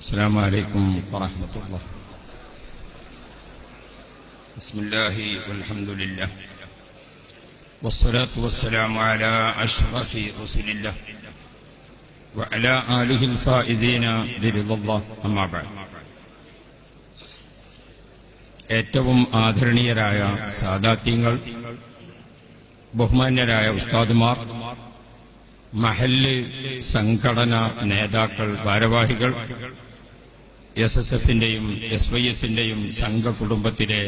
السلام عليكم ورحمة الله بسم الله والحمد لله والصلاة والسلام على أشرف رسل الله وعلى آله الفائزين برضا الله أما بعد ഏറ്റവും ആദരണീയരായ സാദാത്യങ്ങൾ ബഹുമാന്യരായ ഉസ്താദുമാർ മഹല്ല് സംഘടന നേതാക്കൾ ഭാരവാഹികൾ എസ് എസ് എഫിന്റെയും എസ് വൈ എസിന്റെയും സംഘകുടുംബത്തിലെ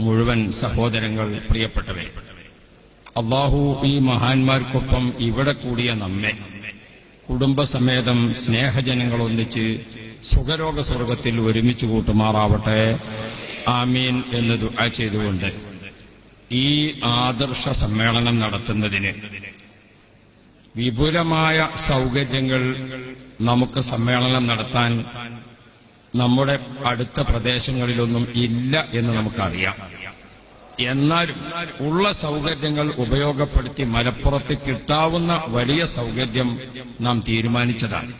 മുഴുവൻ സഹോദരങ്ങൾ പ്രിയപ്പെട്ടവരെ അള്ളാഹു ഈ മഹാന്മാർക്കൊപ്പം ഇവിടെ കൂടിയ നമ്മെ കുടുംബസമേതം സ്നേഹജനങ്ങൾ ഒന്നിച്ച് സുഖരോഗ സ്വർഗത്തിൽ ഒരുമിച്ച് കൂട്ടുമാറാവട്ടെ. ആമീൻ എന്ന് ചെയ്തുകൊണ്ട് ഈ ആദർശ സമ്മേളനം നടത്തുന്നതിന് വിപുലമായ സൗകര്യങ്ങൾ നമുക്ക് സമ്മേളനം നടത്താൻ നമ്മുടെ അടുത്ത പ്രദേശങ്ങളിലൊന്നും ഇല്ല എന്ന് നമുക്കറിയാം. എന്നാലും ഉള്ള സൗകര്യങ്ങൾ ഉപയോഗപ്പെടുത്തി മലപ്പുറത്ത് കിട്ടാവുന്ന വലിയ സൗകര്യം നാം തീരുമാനിച്ചതാണ്.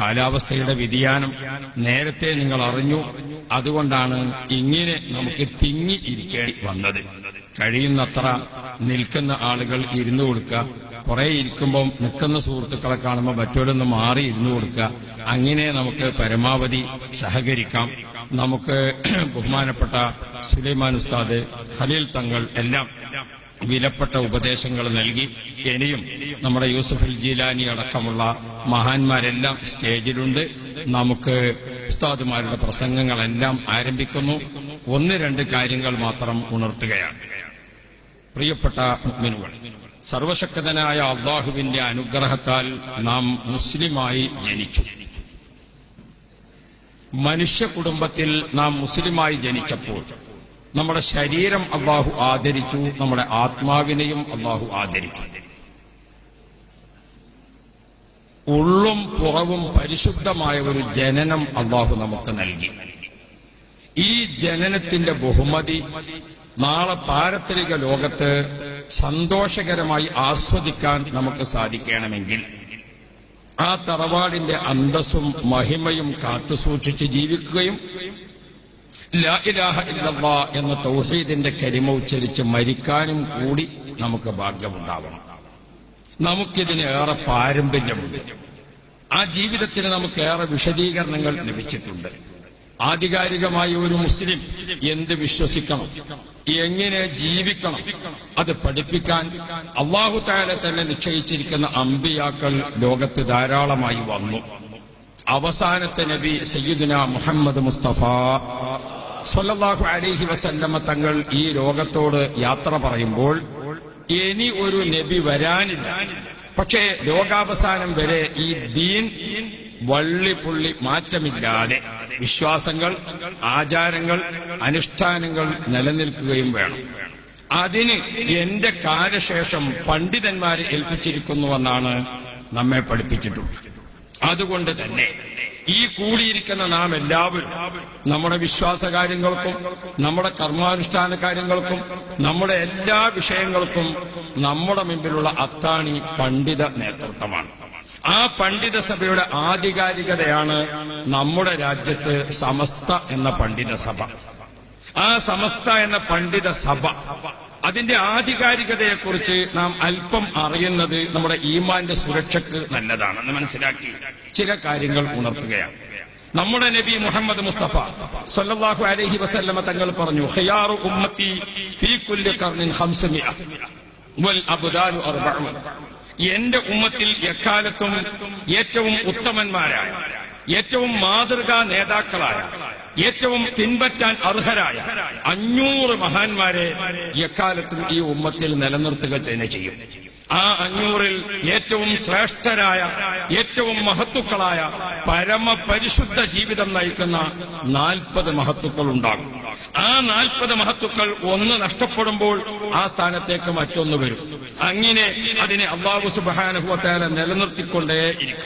കാലാവസ്ഥയുടെ വ്യതിയാനം നേരത്തെ നിങ്ങൾ അറിഞ്ഞു. അതുകൊണ്ടാണ് ഇങ്ങനെ നമുക്ക് തിങ്ങി ഇരിക്കേണ്ടി വന്നത്. കഴിയുന്നത്ര നിൽക്കുന്ന ആളുകൾ ഇരുന്നു കൊടുക്കുക. കുറെ ഇരിക്കുമ്പോൾ നിൽക്കുന്ന സുഹൃത്തുക്കളെ കാണുമ്പോൾ മറ്റൊരൊന്ന് മാറി ഇരുന്നു കൊടുക്കുക. അങ്ങനെ നമുക്ക് പരമാവധി സഹകരിക്കാം. നമുക്ക് ബഹുമാനപ്പെട്ട സുലൈമാൻ ഉസ്താദ് ഖലീൽ തങ്ങൾ എല്ലാം വിലപ്പെട്ട ഉപദേശങ്ങൾ നൽകി. ഇനിയും നമ്മുടെ യൂസഫുൽ ജീലാനി അടക്കമുള്ള മഹാന്മാരെല്ലാം സ്റ്റേജിലുണ്ട്. നമുക്ക് ഉസ്താദുമാരുടെ പ്രസംഗങ്ങളെല്ലാം ആരംഭിക്കുന്നു. ഒന്ന് രണ്ട് കാര്യങ്ങൾ മാത്രം ഉണർത്തുകയാണ്. പ്രിയപ്പെട്ട മുഗ്മിനുകൾ സർവശക്തനായ അള്ളാഹുവിന്റെ അനുഗ്രഹത്താൽ നാം മുസ്ലിമായി ജനിച്ചു. മനുഷ്യ കുടുംബത്തിൽ നാം മുസ്ലിമായി ജനിച്ചപ്പോൾ നമ്മുടെ ശരീരം അള്ളാഹു ആദരിച്ചു നമ്മുടെ ആത്മാവിനെയും അള്ളാഹു ആദരിച്ചു. ഉള്ളും പുറവും പരിശുദ്ധമായ ഒരു ജനനം അള്ളാഹു നമുക്ക് നൽകി. ഈ ജനനത്തിന്റെ ബഹുമതി നാളെ പാരത്രിക ലോകത്ത് സന്തോഷകരമായി ആസ്വദിക്കാൻ നമുക്ക് സാധിക്കണമെങ്കിൽ ആ തറവാടിന്റെ അന്തസ്സും മഹിമയും കാത്തുസൂക്ഷിച്ച് ജീവിക്കുകയും ലാ ഇലാഹ എന്ന തൗഹീദിന്റെ കരിമ ഉച്ചരിച്ച് മരിക്കാനും കൂടി നമുക്ക് ഭാഗ്യമുണ്ടാവണം. നമുക്കിതിന് ഏറെ പാരമ്പര്യമുണ്ട്. ആ ജീവിതത്തിന് നമുക്കേറെ വിശദീകരണങ്ങൾ ലഭിച്ചിട്ടുണ്ട്. ആധികാരികമായി ഒരു മുസ്ലിം എന്ത് വിശ്വസിക്കണം? എങ്ങനെ ജീവിക്കണം? അത് പഠിപ്പിക്കാൻ അള്ളാഹു താല തന്നെ നിശ്ചയിച്ചിരിക്കുന്ന അമ്പിയാക്കൾ ലോകത്ത് ധാരാളമായി വന്നു. അവസാനത്തെ നബി സയ്യിദുന മുഹമ്മദ് മുസ്തഫ സൊല്ലാഹു അലിഹി വസല്ലമ തങ്ങൾ ഈ ലോകത്തോട് യാത്ര പറയുമ്പോൾ ഇനി ഒരു നബി വരാനില്ല. പക്ഷേ ലോകാവസാനം വരെ ഈ ദീൻ വള്ളി പുള്ളി മാറ്റമില്ലാതെ വിശ്വാസങ്ങൾ ആചാരങ്ങൾ അനുഷ്ഠാനങ്ങൾ നിലനിൽക്കുകയും വേണം. അതിന് എന്റെ കാലശേഷം പണ്ഡിതന്മാരെ ഏൽപ്പിച്ചിരിക്കുന്നുവെന്നാണ് നമ്മെ പഠിപ്പിച്ചിട്ടുള്ളത്. അതുകൊണ്ട് തന്നെ ഈ കൂടിയിരിക്കുന്ന നാം എല്ലാവരും നമ്മുടെ വിശ്വാസ കാര്യങ്ങൾക്കും നമ്മുടെ കർമാനുഷ്ഠാന കാര്യങ്ങൾക്കും നമ്മുടെ എല്ലാ വിഷയങ്ങൾക്കും നമ്മുടെ മുമ്പിലുള്ള അത്താണി പണ്ഡിത നേതൃത്വമാണ്. ആ പണ്ഡിത സഭയുടെ ആധികാരികതയാണ് നമ്മുടെ രാജ്യത്ത് സമസ്ത എന്ന പണ്ഡിത സഭ ആ സമസ്ത എന്ന പണ്ഡിത സഭ അതിന്റെ ആധികാരികതയെക്കുറിച്ച് നാം അല്പം അറിയുന്നത് നമ്മുടെ ഈമാന്റെ സുരക്ഷയ്ക്ക് നല്ലതാണെന്ന് മനസ്സിലാക്കി ചില കാര്യങ്ങൾ ഉണർത്തുകയാണ്. നമ്മുടെ നബി മുഹമ്മദ് മുസ്തഫ സല്ലല്ലാഹു അലൈഹി വസല്ലമ തങ്ങൾ പറഞ്ഞു ഖിയാറു ഉമ്മത്തി ഫീ കുല്ലി ഖർനിൻ ഖംസമിഅ വൽ അബ്ദാലു അർബഉൻ എന്റെ ഉമ്മത്തിൽ എക്കാലത്തും ഏറ്റവും ഉത്തമന്മാരായ ഏറ്റവും മാതൃകാ നേതാക്കളായ ഏറ്റവും പിൻപറ്റാൻ അർഹരായ അഞ്ഞൂറ് മഹാന്മാരെ എക്കാലത്തും ഈ ഉമ്മത്തിൽ നിലനിർത്തുക തന്നെ ചെയ്യും. ആ അഞ്ഞൂറിൽ ഏറ്റവും ശ്രേഷ്ഠരായ ഏറ്റവും മഹത്തുക്കളായ പരമപരിശുദ്ധ ജീവിതം നയിക്കുന്ന നാൽപ്പത് മഹത്തുക്കൾ ഉണ്ടാകും ആ നാൽപ്പത് മഹത്തുക്കൾ ഒന്ന് നഷ്ടപ്പെടുമ്പോൾ ആ സ്ഥാനത്തേക്ക് മറ്റൊന്ന് വരും. അങ്ങനെ അതിനെ അള്ളാഹു സുബാനുഭവത്താല നിലനിർത്തിക്കൊണ്ടേയിരിക്കും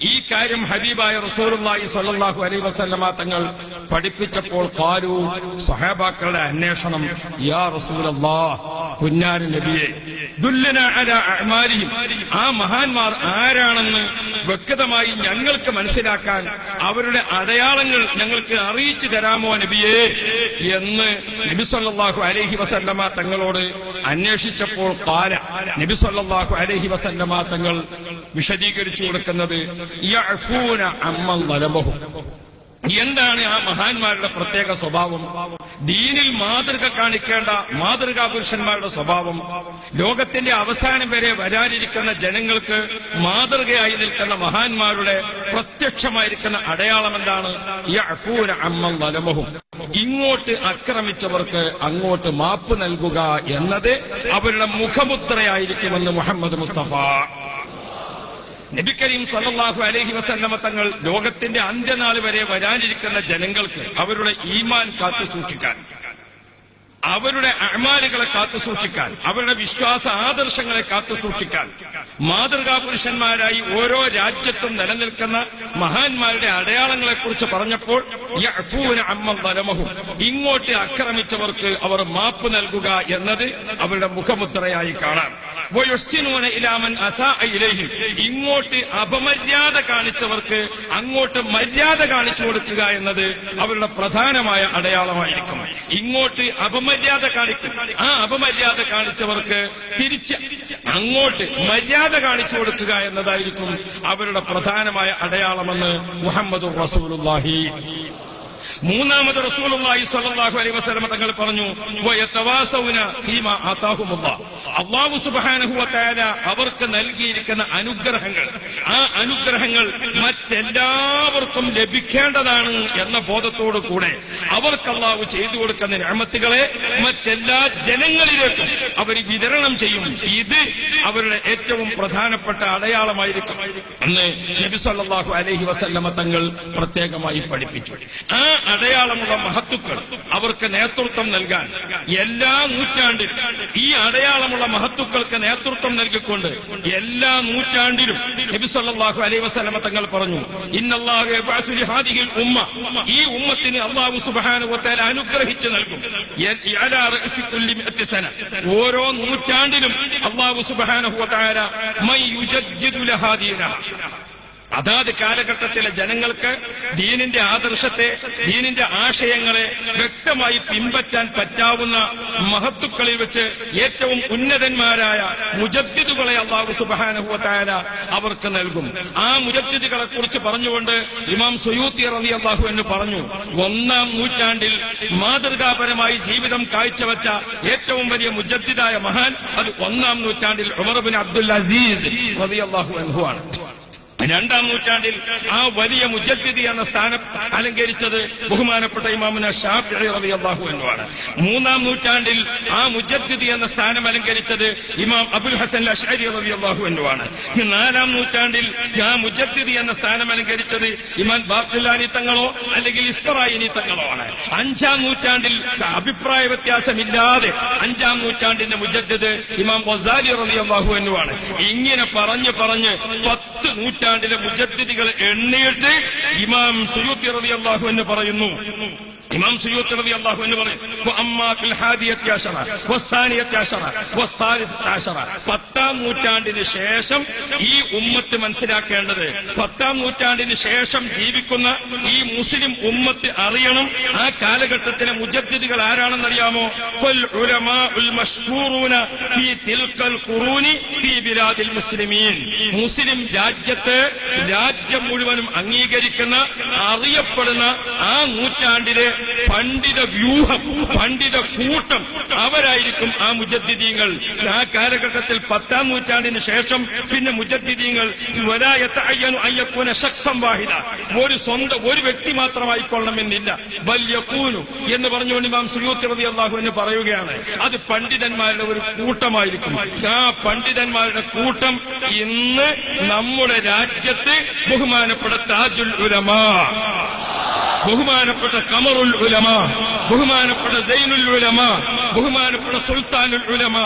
ഈ കാര്യം ഹബീബായ റസൂലുള്ളാഹി സ്വല്ലല്ലാഹു അലൈ വസല്ലമ തങ്ങൾ പഠിപ്പിച്ചപ്പോൾ പാരു സഹാബാക്കളുടെ അന്വേഷണം യാ റസൂലല്ലാ കുഞ്ഞാരി നബിയെ ദുല്ലന അല ആ മഹാന്മാർ ആരാണെന്ന് വ്യക്തമായി ഞങ്ങൾക്ക് മനസ്സിലാക്കാൻ അവരുടെ അടയാളങ്ങൾ ഞങ്ങൾക്ക് അറിയിച്ചു തരാമോ നബിയേ? എന്ന് നബി അലഹി വസല്ലമ തങ്ങളോട് അന്വേഷിച്ചപ്പോൾ കാല നബി അലഹി വസല്ലമ തങ്ങൾ വിശദീകരിച്ചു കൊടുക്കുന്നത് എന്താണ് ആ മഹാന്മാരുടെ പ്രത്യേക സ്വഭാവം? ദീനിൽ മാതൃക കാണിക്കേണ്ട മാതൃകാ പുരുഷന്മാരുടെ സ്വഭാവം. ലോകത്തിന്റെ അവസാനം വരെ വരാനിരിക്കുന്ന ജനങ്ങൾക്ക് മാതൃകയായി നിൽക്കുന്ന മഹാന്മാരുടെ പ്രത്യക്ഷമായിരിക്കുന്ന അടയാളം എന്താണ്? യഅഫൂന അമ്മ വലമഹും ഇങ്ങോട്ട് ആക്രമിച്ചവർക്ക് അങ്ങോട്ട് മാപ്പ് നൽകുക എന്നത് അവരുടെ മുഖമുദ്രയായിരിക്കുമെന്ന് മുഹമ്മദ് മുസ്തഫ. നബി കരീം സല്ലാഹു അലൈഹി വസല്ലമ തങ്ങൾ ലോകത്തിന്റെ അന്ത്യനാൾ വരെ വരാനിരിക്കുന്ന ജനങ്ങൾക്ക് അവരുടെ ഈമാൻ കാത്തു സൂക്ഷിക്കാൻ അവരുടെ അമാലുകളെ കാത്തു സൂക്ഷിക്കാൻ അവരുടെ വിശ്വാസ ആദർശങ്ങളെ കാത്തു സൂക്ഷിക്കാൻ മാതൃകാ പുരുഷന്മാരായി ഓരോ രാജ്യത്തും നിലനിൽക്കുന്ന മഹാന്മാരുടെ അടയാളങ്ങളെക്കുറിച്ച് പറഞ്ഞപ്പോൾ അമ്മ വലമഹും. ഇങ്ങോട്ട് ആക്രമിച്ചവർക്ക് അവർ മാപ്പ് നൽകുക എന്നത് അവരുടെ മുഖമുദ്രയായി കാണാം. ഇലാമൻ ഇലൈഹിം. ഇങ്ങോട്ട് അപമര്യാദ കാണിച്ചവർക്ക് അങ്ങോട്ട് മര്യാദ കാണിച്ചു കൊടുക്കുക എന്നത് അവരുടെ പ്രധാനമായ അടയാളമായിരിക്കും. ഇങ്ങോട്ട് അപമര്യാദ കാണിക്കും. ആ അപമര്യാദ കാണിച്ചവർക്ക് തിരിച്ച് അങ്ങോട്ട് മര്യാദ കാണിച്ചു കൊടുക്കുക എന്നതായിരിക്കും അവരുടെ പ്രധാനമായ അടയാളമെന്ന് മുഹമ്മദ് റസൂലുള്ളാഹി മൂന്നാമത് റസൂലുള്ളാഹി സ്വല്ലല്ലാഹു അലൈഹി വസല്ലം തങ്ങൾ പറഞ്ഞു അള്ളാഹു തആല അവർക്ക് നൽകിയിരിക്കുന്ന അനുഗ്രഹങ്ങൾ ആ അനുഗ്രഹങ്ങൾ മറ്റെല്ലാവർക്കും ലഭിക്കേണ്ടതാണ് എന്ന ബോധത്തോടു കൂടെ അവർക്ക് അള്ളാഹു ചെയ്തു കൊടുക്കുന്ന രാമത്തുകളെ മറ്റെല്ലാ ജനങ്ങളിലേക്കും അവർ വിതരണം ചെയ്യും. ഇത് അവരുടെ ഏറ്റവും പ്രധാനപ്പെട്ട അടയാളമായിരിക്കും. അന്ന് നബി അലഹി അലൈഹി വസല്ലമ തങ്ങൾ പ്രത്യേകമായി പഠിപ്പിച്ചു. ആ അടയാളമുള്ള മഹത്തുക്കൾ. അവർക്ക് നേതൃത്വം നൽകാൻ. എല്ലാ നൂറ്റാണ്ടിലും ഈ അടയാളമുള്ള മഹത്തുക്കൾക്ക് നേതൃത്വം നൽകിക്കൊണ്ട് എല്ലാ നൂറ്റാണ്ടിലും നബി അലൈ വസ്ലമ തങ്ങൾ പറഞ്ഞു ഇന്നല്ലാഹു യബ്അസു ഉമ്മ. ഈ ഉമ്മത്തിന് അള്ളാഹു വ അനുഗ്രഹിച്ചു നൽകും. ഓരോ നൂറ്റാണ്ടിലും അല്ലാഹു സുബ്ഹാനഹു അതാത് കാലഘട്ടത്തിലെ ജനങ്ങൾക്ക് ദീനിന്റെ ആദർശത്തെ ദീനിന്റെ ആശയങ്ങളെ വ്യക്തമായി പിൻപറ്റാൻ പറ്റാവുന്ന മഹത്തുക്കളിൽ വെച്ച് ഏറ്റവും ഉന്നതന്മാരായ മുജദ്ദിദുകളെ അള്ളാഹു സുബാനുഭവത്തായ അവർക്ക് നൽകും. ആ മുജദ്ദിദുകളെ കുറിച്ച് പറഞ്ഞുകൊണ്ട് ഇമാം സുയൂത്തി റതി അള്ളാഹു എന്ന് പറഞ്ഞു ഒന്നാം നൂറ്റാണ്ടിൽ മാതൃകാപരമായി ജീവിതം കാഴ്ചവെച്ച ഏറ്റവും വലിയ മുജദ്ദിദായ മഹാൻ അത് ഒന്നാം നൂറ്റാണ്ടിൽ ഉമർബിൻ അബ്ദുൽ അസീസ് റതി അള്ളാഹു ആണ്. രണ്ടാം നൂറ്റാണ്ടിൽ ആ വലിയ മുജദ്ദിദി എന്ന സ്ഥാനം അലങ്കരിച്ചത് ബഹുമാനപ്പെട്ട ഇമാമുന ഷാഫി റളിയല്ലാഹു എന്നുമാണ് മൂന്നാം നൂറ്റാണ്ടിൽ ആ മുജദ്ദിദി എന്ന സ്ഥാനം അലങ്കരിച്ചത് ഇമാം അബുൽ ഹസൻ അഷ്അരി റളിയല്ലാഹു അള്ളാഹു ഈ നാലാം നൂറ്റാണ്ടിൽ ആ മുജദ്ദിദി എന്ന സ്ഥാനം അലങ്കരിച്ചത് ഇമാൻ ബാബ്ദുല്ലാനി തങ്ങളോ അല്ലെങ്കിൽ ഇസ്തറായിനി തങ്ങളോ ആണ്. അഞ്ചാം നൂറ്റാണ്ടിൽ അഭിപ്രായ വ്യത്യാസമില്ലാതെ അഞ്ചാം നൂറ്റാണ്ടിന്റെ മുജദ്ദിദ് ഇമാം റബി അള്ളാഹു എന്നുമാണ് ഇങ്ങനെ പറഞ്ഞ് പറഞ്ഞ് പത്ത് നൂറ്റാണ്ടിലെ മുജദ്ദിദികൾ എണ്ണിയിട്ട് ഇമാം സുയൂത്തി റളിയല്ലാഹു എന്ന് പറയുന്നു. ഇമാം സുയൂത്ത് റബി അള്ളാഹു എന്ന് പറയും പത്താം നൂറ്റാണ്ടിന് ശേഷം ഈ ഉമ്മത്ത് മനസ്സിലാക്കേണ്ടത് പത്താം നൂറ്റാണ്ടിന് ശേഷം ജീവിക്കുന്ന ഈ മുസ്ലിം ഉമ്മത്ത് അറിയണം ആ കാലഘട്ടത്തിലെ മുജദ്ദിദികൾ ആരാണെന്നറിയാമോ? മുസ്ലിമീൻ. മുസ്ലിം രാജ്യത്തെ രാജ്യം മുഴുവനും അംഗീകരിക്കുന്ന അറിയപ്പെടുന്ന ആ നൂറ്റാണ്ടിലെ പണ്ഡിത വ്യൂഹം പണ്ഡിത കൂട്ടം അവരായിരിക്കും ആ മുജദ്ദിദീങ്ങൾ. ആ കാലഘട്ടത്തിൽ പത്താം നൂറ്റാണ്ടിന് ശേഷം പിന്നെ മുജദ്ദിദീങ്ങൾ വലായത്ത് അയ്യനു അയ്യക്കൂന ശക്സം വാഹിദ. ഒരു സ്വന്തം ഒരു വ്യക്തി മാത്രമായിക്കൊള്ളണമെന്നില്ല. ബല്യക്കൂനു എന്ന് പറഞ്ഞുകൊണ്ട് ഇമാം സുയൂത്തി റതി അള്ളാഹു എന്ന് പറയുകയാണ്. അത് പണ്ഡിതന്മാരുടെ ഒരു കൂട്ടമായിരിക്കും. ആ പണ്ഡിതന്മാരുടെ കൂട്ടം ഇന്ന് നമ്മുടെ രാജ്യത്ത് ബഹുമാനപ്പെട്ട താജുൽ ഉലമാ. ബഹുമാനപ്പെട്ട കമറുൽ ഉലമ ബഹുമാനപ്പെട്ട ജൈനുൽ ഉലമ ബഹുമാനപ്പെട്ട സുൽത്താനുൽ ഉലമ.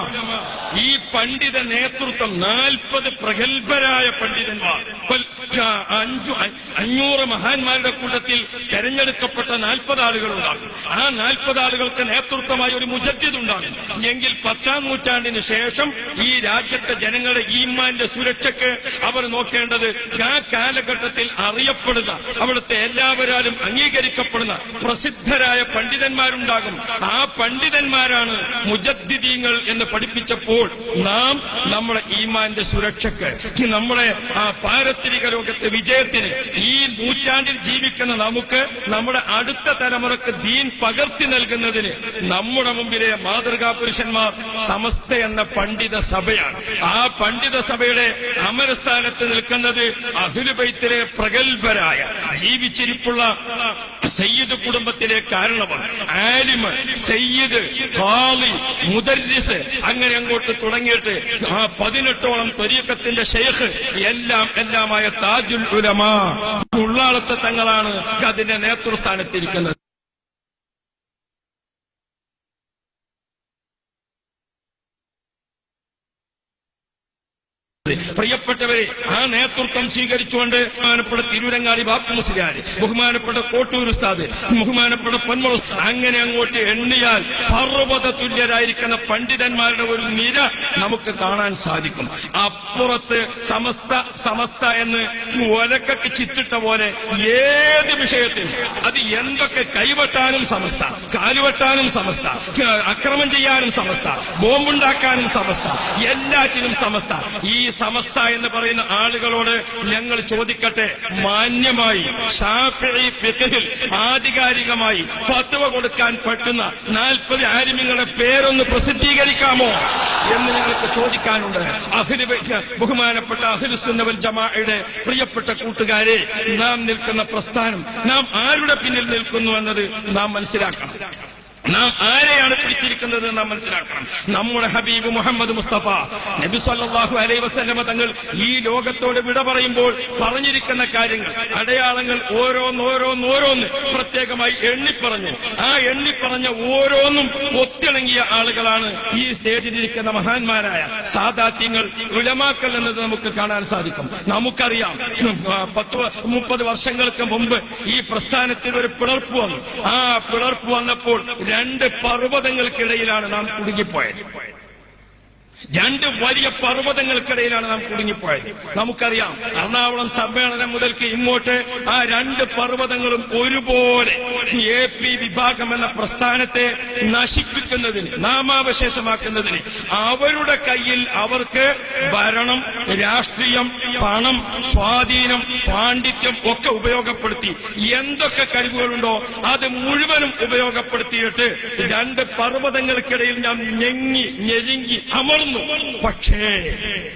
ഈ പണ്ഡിത നേതൃത്വം നാൽപ്പത് പ്രഗത്ഭരായ പണ്ഡിതന്മാർ. അഞ്ചു അഞ്ഞൂറ് മഹാന്മാരുടെ കൂട്ടത്തിൽ തെരഞ്ഞെടുക്കപ്പെട്ട നാൽപ്പത് ആളുകളുണ്ടാകും. ആ നാൽപ്പത് ആളുകൾക്ക് നേതൃത്വമായി ഒരു മുജദ്ദിദ് ഉണ്ടാകും. എങ്കിൽ പത്താം നൂറ്റാണ്ടിന് ശേഷം ഈ രാജ്യത്തെ ജനങ്ങളുടെ ഈമാന്റെ സുരക്ഷയ്ക്ക് അവർ നോക്കേണ്ടത് ആ കാലഘട്ടത്തിൽ അറിയപ്പെടുന്ന അവിടുത്തെ എല്ലാവരാലും അംഗീകരിക്കപ്പെടുന്ന പ്രസിദ്ധരായ പണ്ഡിതന്മാരുണ്ടാകും. ആ പണ്ഡിതന്മാരാണ് മുജദ്ദിദീങ്ങൾ എന്ന് പഠിപ്പിച്ചപ്പോൾ നാം നമ്മളെ ഈമാന്റെ സുരക്ഷയ്ക്ക് നമ്മളെ ആ പാരത്രിക ലോകത്തെ വിജയത്തിന് ഈ നൂറ്റാണ്ടിൽ ജീവിക്കുന്ന നമുക്ക് നമ്മുടെ അടുത്ത തലമുറയ്ക്ക് ദീൻ പകർത്തി നൽകുന്നതിന് നമ്മുടെ മുമ്പിലെ മാതൃകാ പുരുഷന്മാർ സമസ്ത എന്ന പണ്ഡിത സഭയാണ്. ആ പണ്ഡിത സഭയുടെ അമരസ്ഥാനത്ത് നിൽക്കുന്നത് അഹുലുബൈത്തിലെ പ്രഗത്ഭരായ ജീവിച്ചിരിപ്പുള്ള സയ്യിദ് കുടുംബത്തിലെ കാരണമാണ്. ആലിമ് സയ്യിദ് ഖാളി മുദരിസ് അങ്ങനെ അങ്ങോട്ട് തുടങ്ങിയിട്ട് ആ പതിനെട്ടോളം ത്വരീക്കത്തിന്റെ ഷെയ്ഖ് എല്ലാം എല്ലാമായ താജുൽ ഉലമ. ഉള്ളാളത്തെ തങ്ങളാണ് അതിന്റെ നേതൃസ്ഥാനത്തിരിക്കുന്നത്. പ്രിയപ്പെട്ടവരെ ആ നേതൃത്വം സ്വീകരിച്ചുകൊണ്ട് ബഹുമാനപ്പെട്ട തിരൂരങ്ങാടി ബാപ്പു മുസ്ലിയാർ ബഹുമാനപ്പെട്ട കോട്ടൂർ ഉസ്താദ് ബഹുമാനപ്പെട്ട പൊന്മുള അങ്ങനെ അങ്ങോട്ട് എണ്ണിയാൽ പർവത തുല്യരായിരിക്കുന്ന പണ്ഡിതന്മാരുടെ ഒരു നിര നമുക്ക് കാണാൻ സാധിക്കും. അപ്പുറത്ത് സമസ്ത സമസ്ത എന്ന് ഒലക്കൊക്കെ ചിറ്റിട്ട പോലെ ഏത് വിഷയത്തിൽ അത് എന്തൊക്കെ കൈവെട്ടാനും സമസ്ത കാലുവെട്ടാനും സമസ്ത അക്രമം ചെയ്യാനും സമസ്ത ബോംബുണ്ടാക്കാനും സമസ്ത എല്ലാറ്റിനും സമസ്ത. ഈ സമസ്ത എന്ന് പറയുന്ന ആളുകളോട് ഞങ്ങൾ ചോദിക്കട്ടെ. മാന്യമായി ഷാഫി ആധികാരികമായി ഫത്വ കൊടുക്കാൻ പറ്റുന്ന നാൽപ്പത് ആലിമ്യങ്ങളുടെ പേരൊന്ന് പ്രസിദ്ധീകരിക്കാമോ എന്ന് ഞങ്ങൾക്ക് ചോദിക്കാനുണ്ട്. അഖിൽ ബൈ- ബഹുമാനപ്പെട്ട അഖിലുസുന്നവൽ ജമാഅയുടെ പ്രിയപ്പെട്ട കൂട്ടുകാരെ നാം നിൽക്കുന്ന പ്രസ്ഥാനം നാം ആരുടെ പിന്നിൽ നിൽക്കുന്നു എന്നത് നാം മനസ്സിലാക്കണം. നാം ആരെയാണ് പിടിച്ചിരിക്കുന്നത് നാം മനസ്സിലാക്കണം. നമ്മുടെ ഹബീബ് മുഹമ്മദ് മുസ്തഫ നബി സല്ലാഹു അലൈ വസ്ലമ തങ്ങൾ ഈ ലോകത്തോട് വിട പറയുമ്പോൾ പറഞ്ഞിരിക്കുന്ന കാര്യങ്ങൾ അടയാളങ്ങൾ ഓരോന്നോരോന്നോരോന്ന് പ്രത്യേകമായി എണ്ണിപ്പറഞ്ഞു. ആ എണ്ണിപ്പറഞ്ഞ ഓരോന്നും ഒത്തിണങ്ങിയ ആളുകളാണ് ഈ സ്റ്റേജിലിരിക്കുന്ന മഹാന്മാരായ സാദാത്യങ്ങൾ ഉലമാക്കൽ എന്നത് നമുക്ക് കാണാൻ സാധിക്കും. നമുക്കറിയാം പത്ത് മുപ്പത് വർഷങ്ങൾക്ക് മുമ്പ് ഈ പ്രസ്ഥാനത്തിൽ ഒരു പിളർപ്പ് വന്നു. ആ പിളർപ്പ് വന്നപ്പോൾ രണ്ട് പർവതങ്ങൾക്കിടയിലാണ് നാം കുടുങ്ങിപ്പോയത്. രണ്ട് വലിയ പർവതങ്ങൾക്കിടയിലാണ് നാം കുടുങ്ങിപ്പോയത്. നമുക്കറിയാം എറണാകുളം സമ്മേളനം മുതൽക്ക് ഇങ്ങോട്ട് ആ രണ്ട് പർവതങ്ങളും ഒരുപോലെ എ പി വിഭാഗം എന്ന പ്രസ്ഥാനത്തെ നശിപ്പിക്കുന്നതിന് നാമാവശേഷമാക്കുന്നതിന് അവരുടെ കയ്യിൽ അവർക്ക് ഭരണം രാഷ്ട്രീയം പണം സ്വാധീനം പാണ്ഡിത്യം ഒക്കെ ഉപയോഗപ്പെടുത്തി. എന്തൊക്കെ കഴിവുകളുണ്ടോ അത് മുഴുവനും ഉപയോഗപ്പെടുത്തിയിട്ട് രണ്ട് പർവതങ്ങൾക്കിടയിൽ നാം ഞെങ്ങി ഞെരുങ്ങി അമർന്നു പക്ഷേ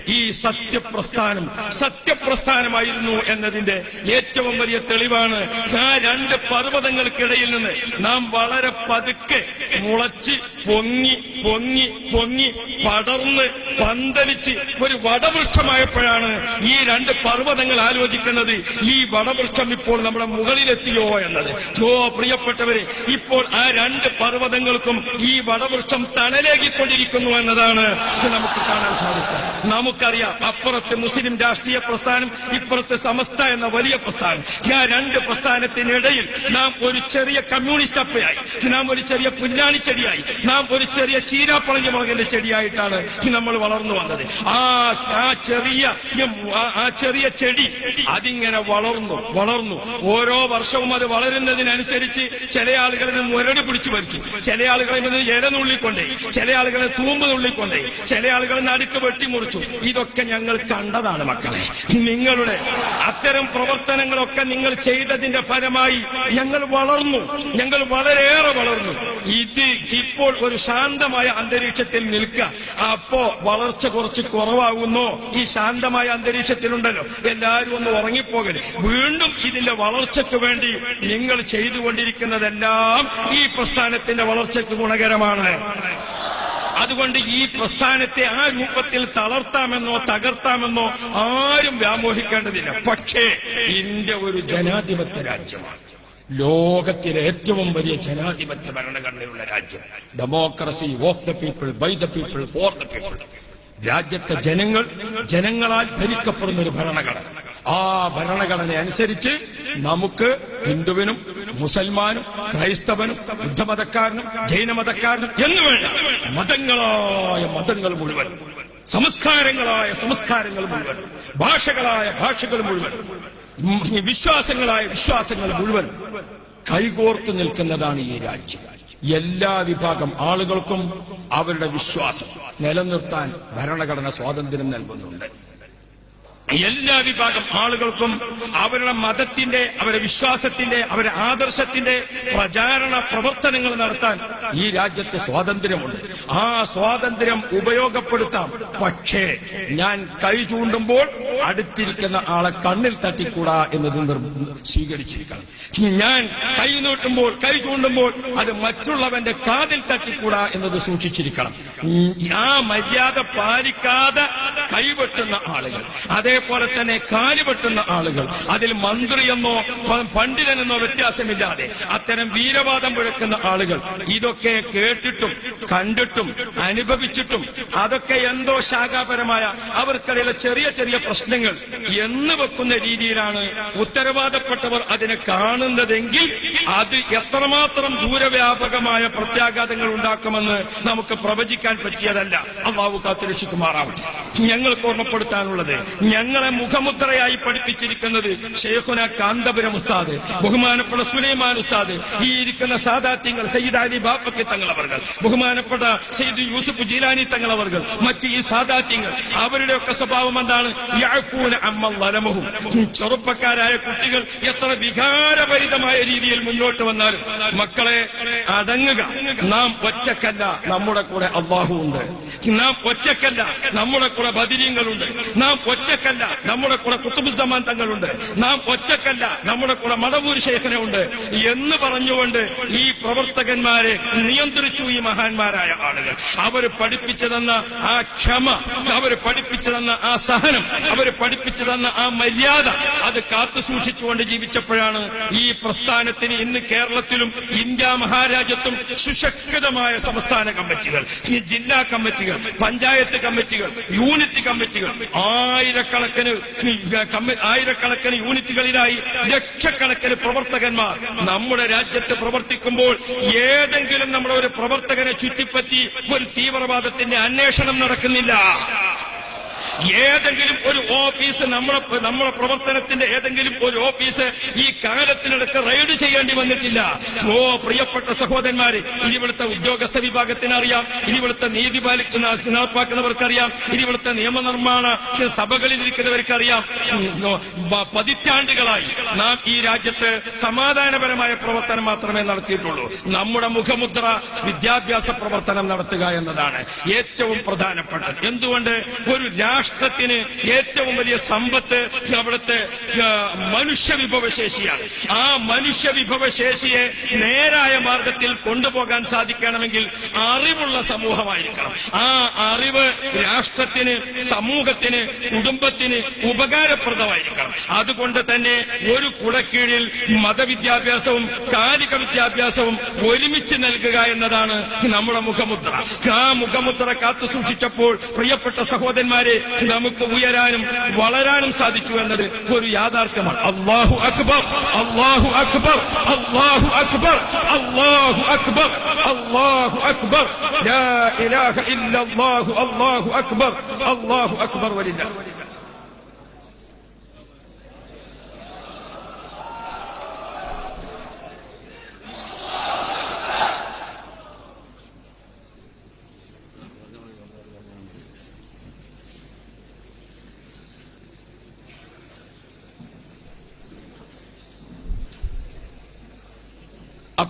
ഈ സത്യപ്രസ്ഥാനം സത്യപ്രസ്ഥാനമായിരുന്നു എന്നതിന്റെ ഏറ്റവും വലിയ തെളിവാണ് ആ രണ്ട് പർവതങ്ങൾക്കിടയിൽ നിന്ന് നാം വളരെ പതുക്കെ മുളച്ച് പൊങ്ങി പൊങ്ങി പൊങ്ങി പടർന്ന് പന്തലിച്ച് ഒരു വടവൃക്ഷമായപ്പോഴാണ് ഈ രണ്ട് പർവതങ്ങൾ ആലോചിക്കുന്നത് ഈ വടവൃക്ഷം ഇപ്പോൾ നമ്മുടെ മുകളിലെത്തിയോ എന്നത്. ഓ പ്രിയപ്പെട്ടവരെ ഇപ്പോൾ ആ രണ്ട് പർവതങ്ങൾക്കും ഈ വടവൃക്ഷം തണലേകിക്കൊണ്ടിരിക്കുന്നു എന്നതാണ് ഇത് നമുക്ക് കാണാൻ സാധിക്കും. നമുക്കറിയാം അപ്പുറത്ത് മുസ്ലിം രാഷ്ട്രീയ പ്രസ്ഥാനം ഇപ്പുറത്ത് സമസ്ത എന്ന വലിയ പ്രസ്ഥാനം. ആ രണ്ട് പ്രസ്ഥാനത്തിനിടയിൽ നാം ഒരു ചെറിയ കമ്മ്യൂണിസ്റ്റ് അപ്പയായി. നാം ഒരു ചെറിയ പുല്ലാണി ചെടിയായി. നാം ഒരു ചെറിയ ചീരാപ്പളഞ്ഞ മുളകിന്റെ ചെടിയായിട്ടാണ് നമ്മൾ വളർന്നു വന്നത്. ആ ആ ചെറിയ ആ- ചെറിയ ചെടി അതിങ്ങനെ വളർന്നു വളർന്നു. ഓരോ വർഷവും അത് വളരുന്നതിനനുസരിച്ച് ചില ആളുകൾ ഇത് മുരടി പിടിച്ചു വരിച്ചു ചില ആളുകളെ ഇത് ഇല നുള്ളിക്കൊണ്ടേ ചില ആളുകളെ തൂമ്പ് നുള്ളിക്കൊണ്ടേ ചില ആളുകൾ നടുക്ക് വെട്ടിമുറിച്ചു. ഇതൊക്കെ ഞങ്ങൾ കണ്ടതാണ് മക്കളെ. നിങ്ങളുടെ അത്തരം പ്രവർത്തനങ്ങളൊക്കെ നിങ്ങൾ ചെയ്തതിന്റെ ഫലമായി ഞങ്ങൾ വളർന്നു. ഞങ്ങൾ വളരെയേറെ വളർന്നു. ഇത് ഇപ്പോൾ ഒരു ശാന്തമായ അന്തരീക്ഷത്തിൽ നിൽക്കുക. അപ്പോ വളർച്ച കുറച്ച് കുറവാകുന്നു. ഈ ശാന്തമായ അന്തരീക്ഷത്തിലുണ്ടല്ലോ. എല്ലാവരും ഒന്ന് ഉറങ്ങിപ്പോകരുത്. വീണ്ടും ഇതിന്റെ വളർച്ചയ്ക്ക് വേണ്ടി നിങ്ങൾ ചെയ്തുകൊണ്ടിരിക്കുന്നതെല്ലാം ഈ പ്രസ്ഥാനത്തിന്റെ വളർച്ചയ്ക്ക് ഗുണകരമാണ്. അതുകൊണ്ട് ഈ പ്രസ്ഥാനത്തെ ആ രൂപത്തിൽ തളർത്താമെന്നോ തകർത്താമെന്നോ ആരും വ്യാമോഹിക്കേണ്ടതില്ല. പക്ഷേ ഇന്ത്യ ഒരു ജനാധിപത്യ രാജ്യമാണ്. ലോകത്തിലെ ഏറ്റവും വലിയ ജനാധിപത്യ ഭരണഘടനയുള്ള രാജ്യം. Democracy of the people by the people for the people രാജ്യത്തെ ജനങ്ങൾ ജനങ്ങളാൽ ഭരിക്കപ്പെടുന്ന ഒരു ഭരണഘടന. ആ ഭരണഘടന അനുസരിച്ച് നമുക്ക് ഹിന്ദുവിനും മുസൽമാനും ക്രൈസ്തവനും ബുദ്ധമതക്കാരനും ജൈനമതക്കാരനും എന്ന് വേണ്ട മതങ്ങളായ മതങ്ങൾ മുഴുവൻ സംസ്കാരങ്ങളായ സംസ്കാരങ്ങൾ മുഴുവൻ ഭാഷകളായ ഭാഷകൾ മുഴുവൻ വിശ്വാസങ്ങളായ വിശ്വാസങ്ങൾ മുഴുവൻ കൈകോർത്ത് നിൽക്കുന്നതാണ് ഈ രാജ്യം. എല്ലാ വിഭാഗം ആളുകൾക്കും അവരുടെ വിശ്വാസം നിലനിർത്താൻ ഭരണഘടന സ്വാതന്ത്ര്യം നൽകുന്നുണ്ട്. എല്ലാ വിഭാഗം ആളുകൾക്കും അവരുടെ മതത്തിന്റെ അവരുടെ വിശ്വാസത്തിന്റെ അവരുടെ ആദർശത്തിന്റെ പ്രചാരണ പ്രവർത്തനങ്ങൾ നടത്താൻ ഈ രാജ്യത്ത് സ്വാതന്ത്ര്യമുണ്ട്. ആ സ്വാതന്ത്ര്യം ഉപയോഗപ്പെടുത്താം. പക്ഷേ ഞാൻ കൈ ചൂണ്ടുമ്പോൾ അടുത്തിരിക്കുന്ന ആളെ കണ്ണിൽ തട്ടിക്കൂടാ എന്നത് സ്വീകരിച്ചിരിക്കണം. ഞാൻ കൈ നീട്ടുമ്പോൾ കൈ ചൂണ്ടുമ്പോൾ അത് മറ്റുള്ളവന്റെ കാതിൽ തട്ടിക്കൂടാ എന്നത് സൂക്ഷിച്ചിരിക്കണം. ആ മര്യാദ പാലിക്കാതെ കൈവെട്ടുന്ന ആളുകൾ. അതേപോലെ തന്നെ കാലുപെട്ടുന്ന ആളുകൾ. അതിൽ മന്ത്രിയെന്നോ എന്നോ പണ്ഡിതനെന്നോ വ്യത്യാസമില്ലാതെ അത്തരം വീരവാദം മുഴക്കുന്ന ആളുകൾ. ഇതൊക്കെ കേട്ടിട്ടും കണ്ടിട്ടും അനുഭവിച്ചിട്ടും അതൊക്കെ എന്തോ ശാഖാപരമായ അവർക്കിടയിലെ ചെറിയ ചെറിയ പ്രശ്നങ്ങൾ എന്ന് വെക്കുന്ന രീതിയിലാണ് ഉത്തരവാദപ്പെട്ടവർ അതിനെ കാണുന്നതെങ്കിൽ അത് എത്രമാത്രം ദൂരവ്യാപകമായ പ്രത്യാഘാതങ്ങൾ ഉണ്ടാക്കുമെന്ന് നമുക്ക് പ്രവചിക്കാൻ പറ്റിയതല്ല. അള്ളാഹു കാത്തുരക്ഷിക്കുമാറാവട്ടെ. ഞങ്ങൾക്ക് ഓർമ്മപ്പെടുത്താനുള്ളത് ഞങ്ങളെ മുഖമുദ്രയായി പഠിപ്പിച്ചിരിക്കുന്നത് ഷെയ്ഖുന കാന്തപുരം ഉസ്താദ് ബഹുമാനപ്പെട്ട സുലൈമാൻ ഉസ്താദ് ഈ ഇരിക്കുന്ന സാദാത്യങ്ങൾ സയ്യിദാലി ബാപ്പക്കി തങ്ങളവർകൾ ബഹുമാനപ്പെട്ട സയ്യിദ് യൂസുഫ് ജീലാനി തങ്ങളവർകൾ മറ്റ് ഈ സാദാത്യങ്ങൾ അവരുടെയൊക്കെ സ്വഭാവം എന്താണ്? ചെറുപ്പക്കാരായ കുട്ടികൾ എത്ര വികാരഭരിതമായ രീതിയിൽ മുന്നോട്ട് വന്നാലും മക്കളെ അടങ്ങുക. നാം ഒറ്റക്കല്ല നമ്മുടെ കൂടെ അള്ളാഹു ഉണ്ട് നാം ഒറ്റക്കല്ല നമ്മുടെ കൂടെ ബദിരീങ്ങളുണ്ട്. നാം ഒറ്റക്കല്ല നമ്മുടെ കൂടെ കുത്തുബുദ്ധമാൻ തങ്ങളുണ്ട്. നാം ഒറ്റക്കല്ല നമ്മുടെ കൂടെ മടവൂർ ശേഖന ഉണ്ട് എന്ന് പറഞ്ഞുകൊണ്ട് ഈ പ്രവർത്തകന്മാരെ നിയന്ത്രിച്ചു ഈ മഹാന്മാരായ ആളുകൾ. അവർ പഠിപ്പിച്ചു തന്ന ആ ക്ഷമ അവർ പഠിപ്പിച്ചു തന്ന ആ സഹനം അവർ പഠിപ്പിച്ചു തന്ന ആ മര്യാദ അത് കാത്തു സൂക്ഷിച്ചുകൊണ്ട് ജീവിച്ചപ്പോഴാണ് ഈ പ്രസ്ഥാനത്തിന് ഇന്ന് കേരളത്തിലും ഇന്ത്യ മഹാരാജ്യത്തും സുശക്തമായ സംസ്ഥാന കമ്മിറ്റികൾ ജില്ലാ കമ്മിറ്റികൾ പഞ്ചായത്ത് കമ്മിറ്റികൾ യൂണിറ്റ് കമ്മിറ്റികൾ ആയിരക്കണക്കിന് കമ്മി- ആയിരക്കണക്കിന് യൂണിറ്റുകളിലായി ലക്ഷക്കണക്കിന് പ്രവർത്തകന്മാർ നമ്മുടെ രാജ്യത്ത് പ്രവർത്തിക്കുമ്പോൾ ഏതെങ്കിലും നമ്മുടെ ഒരു പ്രവർത്തകനെ ചുറ്റിപ്പറ്റി ഒരു തീവ്രവാദത്തിന്റെ അന്വേഷണം നടക്കുന്നില്ല. ഏതെങ്കിലും ഒരു ഓഫീസ് നമ്മളെ നമ്മുടെ പ്രവർത്തനത്തിന്റെ ഏതെങ്കിലും ഒരു ഓഫീസ് ഈ കാലത്തിനിടക്ക് റെയ്ഡ് ചെയ്യേണ്ടി വന്നിട്ടില്ല. ഓ പ്രിയപ്പെട്ട സഹോദരന്മാര് ഇനി ഇവിടുത്തെ ഉദ്യോഗസ്ഥ വിഭാഗത്തിന് അറിയാം നീതി പാലിക്കുന്ന നടപ്പാക്കുന്നവർക്കറിയാം. ഇനി ഇവിടുത്തെ നിയമനിർമ്മാണ സഭകളിൽ ഇരിക്കുന്നവർക്കറിയാം പതിറ്റാണ്ടുകളായി നാം ഈ രാജ്യത്ത് സമാധാനപരമായ പ്രവർത്തനം മാത്രമേ നടത്തിയിട്ടുള്ളൂ. നമ്മുടെ മുഖമുദ്ര വിദ്യാഭ്യാസ പ്രവർത്തനം നടത്തുക എന്നതാണ് ഏറ്റവും പ്രധാനപ്പെട്ടത്. എന്തുകൊണ്ട്? ഒരു രാഷ്ട്രത്തിന് ഏറ്റവും വലിയ സമ്പത്ത് അവിടുത്തെ മനുഷ്യ വിഭവശേഷിയാണ് ആ മനുഷ്യ വിഭവശേഷിയെ നേരായ മാർഗത്തിൽ കൊണ്ടുപോകാൻ സാധിക്കണമെങ്കിൽ അറിവുള്ള സമൂഹമായിരിക്കണം. ആ അറിവ് രാഷ്ട്രത്തിന് സമൂഹത്തിന് കുടുംബത്തിന് ഉപകാരപ്രദമായിരിക്കണം. അതുകൊണ്ട് തന്നെ ഒരു കുടക്കീഴിൽ മതവിദ്യാഭ്യാസവും കാലിക വിദ്യാഭ്യാസവും ഒരുമിച്ച് നൽകുക എന്നതാണ് നമ്മുടെ മുഖമുദ്ര. ആ മുഖമുദ്ര കാത്തു സൂക്ഷിച്ചപ്പോൾ പ്രിയപ്പെട്ട സഹോദരന്മാരെ നമുക്ക് ഉയരാനും വളരാനും സാധിച്ചു എന്നത് ഒരു യാഥാർത്ഥ്യമാണ്. അള്ളാഹു അക്ബർ അള്ളാഹു അക്ബർ അള്ളാഹു അക്ബർ അള്ളാഹു അക്ബർ അള്ളാഹു അക്ബർ. ലാ ഇലാഹ ഇല്ലല്ലാഹു അള്ളാഹു അക്ബർ അള്ളാഹു അക്ബർ വലില്ല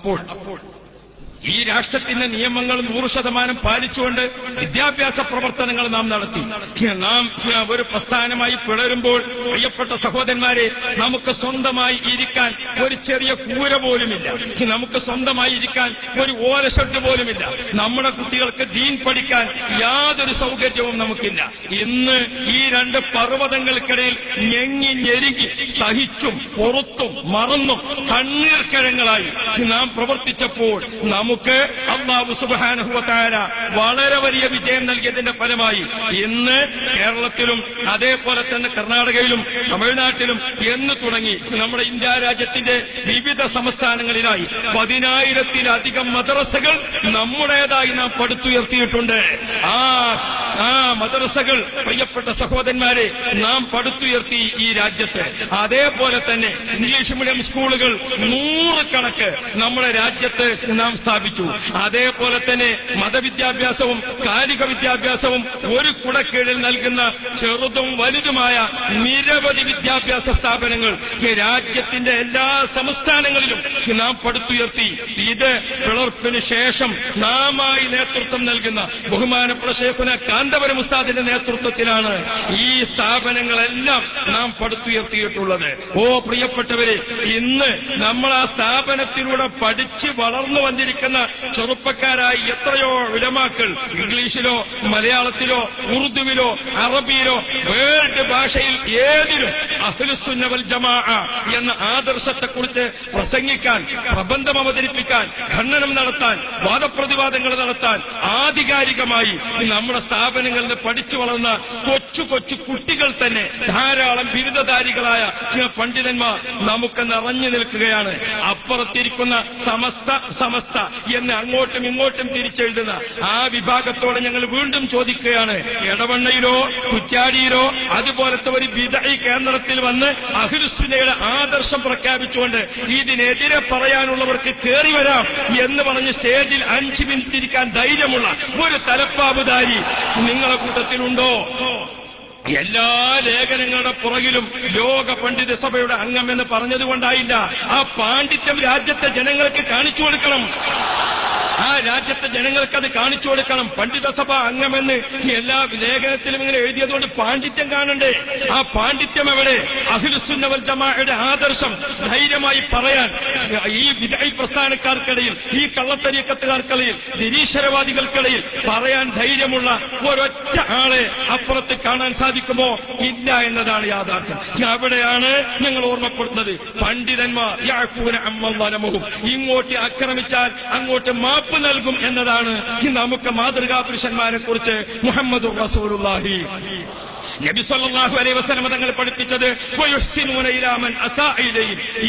അപ്പോൾ ഈ രാഷ്ട്രത്തിന്റെ നിയമങ്ങൾ നൂറ് ശതമാനം പാലിച്ചുകൊണ്ട് വിദ്യാഭ്യാസ പ്രവർത്തനങ്ങൾ നാം നടത്തി. നാം ഒരു പ്രസ്ഥാനമായി പിളരുമ്പോൾ പ്രിയപ്പെട്ട സഹോദരന്മാരെ നമുക്ക് സ്വന്തമായി ഇരിക്കാൻ ഒരു ചെറിയ കൂര പോലുമില്ല. നമുക്ക് സ്വന്തമായി ഇരിക്കാൻ ഒരു ഓല ഷെഡ് പോലുമില്ല. നമ്മുടെ കുട്ടികൾക്ക് ദീൻ പഠിക്കാൻ യാതൊരു സൗകര്യവും നമുക്കില്ല. ഇന്ന് ഈ രണ്ട് പർവതങ്ങൾക്കിടയിൽ ഞെങ്ങി ഞെരുങ്ങി സഹിച്ചും പുറത്തും മറന്നും കണ്ണീർക്കിഴങ്ങളായി നാം പ്രവർത്തിച്ചപ്പോൾ നമുക്ക് അള്ളാഹു സുബാനുഹുവത്താര വളരെ വലിയ വിജയം നൽകിയതിന്റെ ഫലമായി ഇന്ന് കേരളത്തിലും അതേപോലെ തന്നെ കർണാടകയിലും തമിഴ്നാട്ടിലും എന്ന് തുടങ്ങി നമ്മുടെ ഇന്ത്യ രാജ്യത്തിന്റെ വിവിധ സംസ്ഥാനങ്ങളിലായി പതിനായിരത്തിലധികം മദ്രസകൾ നമ്മുടേതായി നാം പടുത്തുയർത്തിയിട്ടുണ്ട് ആ ആ മദ്രസകൾ പ്രിയപ്പെട്ട സഹോദരന്മാരെ നാം പടുത്തുയർത്തി ഈ രാജ്യത്ത്. അതേപോലെ തന്നെ ഇംഗ്ലീഷ് മീഡിയം സ്കൂളുകൾ നൂറുകണക്ക് നമ്മുടെ രാജ്യത്ത് നാം സ്ഥാപിച്ചു. അതേപോലെ തന്നെ മതവിദ്യാഭ്യാസവും കാലിക വിദ്യാഭ്യാസവും ഒരു കുടക്കീഴിൽ നൽകുന്ന ചെറുതും വലുതുമായ നിരവധി വിദ്യാഭ്യാസ സ്ഥാപനങ്ങൾ രാജ്യത്തിന്റെ എല്ലാ സംസ്ഥാനങ്ങളിലും നാം പടുത്തുയർത്തി. ഇത് പിളർപ്പിന് ശേഷം നാമായി നേതൃത്വം നൽകുന്ന ബഹുമാനപ്പെട്ട ഷേഖുന കാന്തപുരം ഉസ്താദിന്റെ നേതൃത്വത്തിലാണ് ഈ സ്ഥാപനങ്ങളെല്ലാം നാം പടുത്തുയർത്തിയിട്ടുള്ളത്. ഓ പ്രിയപ്പെട്ടവരെ ഇന്ന് നമ്മൾ ആ സ്ഥാപനത്തിലൂടെ പഠിച്ച് വളർന്നു വന്നിരിക്കുന്ന ചെറുപ്പക്കാരായി എത്രയോ വിലമാക്കൾ ഇംഗ്ലീഷിലോ മലയാളത്തിലോ ഉറുദുവിലോ അറബിയിലോ വേൾഡ് ഭാഷയിൽ ഏതിലും അഹ്ലുസുന്നവൽ ജമാ എന്ന ആദർശത്തെക്കുറിച്ച് പ്രസംഗിക്കാൻ പ്രബന്ധം അവതരിപ്പിക്കാൻ ഖണ്ഡനം നടത്താൻ വാദപ്രതിവാദങ്ങൾ നടത്താൻ ആധികാരികമായി നമ്മുടെ സ്ഥാപനങ്ങളിൽ പഠിച്ചു വളർന്ന കൊച്ചു കൊച്ചു കുട്ടികൾ തന്നെ ധാരാളം ബിരുദധാരികളായ പണ്ഡിതന്മാർ നമുക്ക് നിറഞ്ഞു നിൽക്കുകയാണ്. അപ്പുറത്തിരിക്കുന്ന സമസ്ത സമസ്ത എന്ന് അങ്ങോട്ടും ഇങ്ങോട്ടും തിരിച്ചെഴുതുന്ന ആ വിഭാഗത്തോട് ഞങ്ങൾ വീണ്ടും ചോദിക്കുകയാണ് എടവണ്ണയിലോ കുറ്റാടിയിലോ അതുപോലത്തെ ഒരു വിദഴി കേന്ദ്രത്തിൽ വന്ന് അഖിലുസ്തുനയുടെ ആദർശം പ്രഖ്യാപിച്ചുകൊണ്ട് ഇതിനെതിരെ പറയാനുള്ളവർക്ക് കയറി വരാം എന്ന് പറഞ്ഞ് സ്റ്റേജിൽ അഞ്ച് മിനിറ്റ് ഇരിക്കാൻ ധൈര്യമുള്ള ഒരു തലപ്പാവുധാരി നിങ്ങളെ കൂട്ടത്തിലുണ്ടോ? എല്ലാ ലേഖനങ്ങളുടെ പുറകിലും ലോക പണ്ഡിത സഭയുടെ അംഗം എന്ന് പറഞ്ഞതുകൊണ്ടായില്ല ആ പാണ്ഡിത്യം രാജ്യത്തെ ജനങ്ങൾക്ക് കാണിച്ചു കൊടുക്കണം. ആ രാജ്യത്തെ ജനങ്ങൾക്ക് അത് കാണിച്ചു കൊടുക്കണം. പണ്ഡിത സഭ അംഗമെന്ന് എല്ലാ ലേഖനത്തിലും ഇങ്ങനെ എഴുതിയതുകൊണ്ട് പാണ്ഡിത്യം കാണണ്ടേ? ആ പാണ്ഡിത്യം എവിടെ? അഖിലുസുന്നവൽ ജമാഅയുടെ ആദർശം ധൈര്യമായി പറയാൻ ഈ വിദായി പ്രസ്ഥാനക്കാർക്കിടയിൽ ഈ കള്ളത്തരീക്കത്തുകാർക്കിടയിൽ നിരീശ്വരവാദികൾക്കിടയിൽ പറയാൻ ധൈര്യമുള്ള ഒരൊറ്റ ആളെ അപ്പുറത്ത് കാണാൻ സാധിക്കുമോ? ഇല്ല എന്നതാണ് യാഥാർത്ഥ്യം. അവിടെയാണ് ഞങ്ങൾ ഓർമ്മപ്പെടുന്നത് പണ്ഡിതന്മാർ ഇങ്ങോട്ട് ആക്രമിച്ചാൽ അങ്ങോട്ട് മാപ്പ് നൽകും എന്നതാണ് നമുക്ക് മാതൃകാ പുരുഷന്മാരെ കുറിച്ച് മുഹമ്മദ് റസൂലുള്ളാഹി. നബി സല്ലല്ലാഹു അലൈഹി വസല്ലം തങ്ങൾ പഠിപ്പിച്ചത്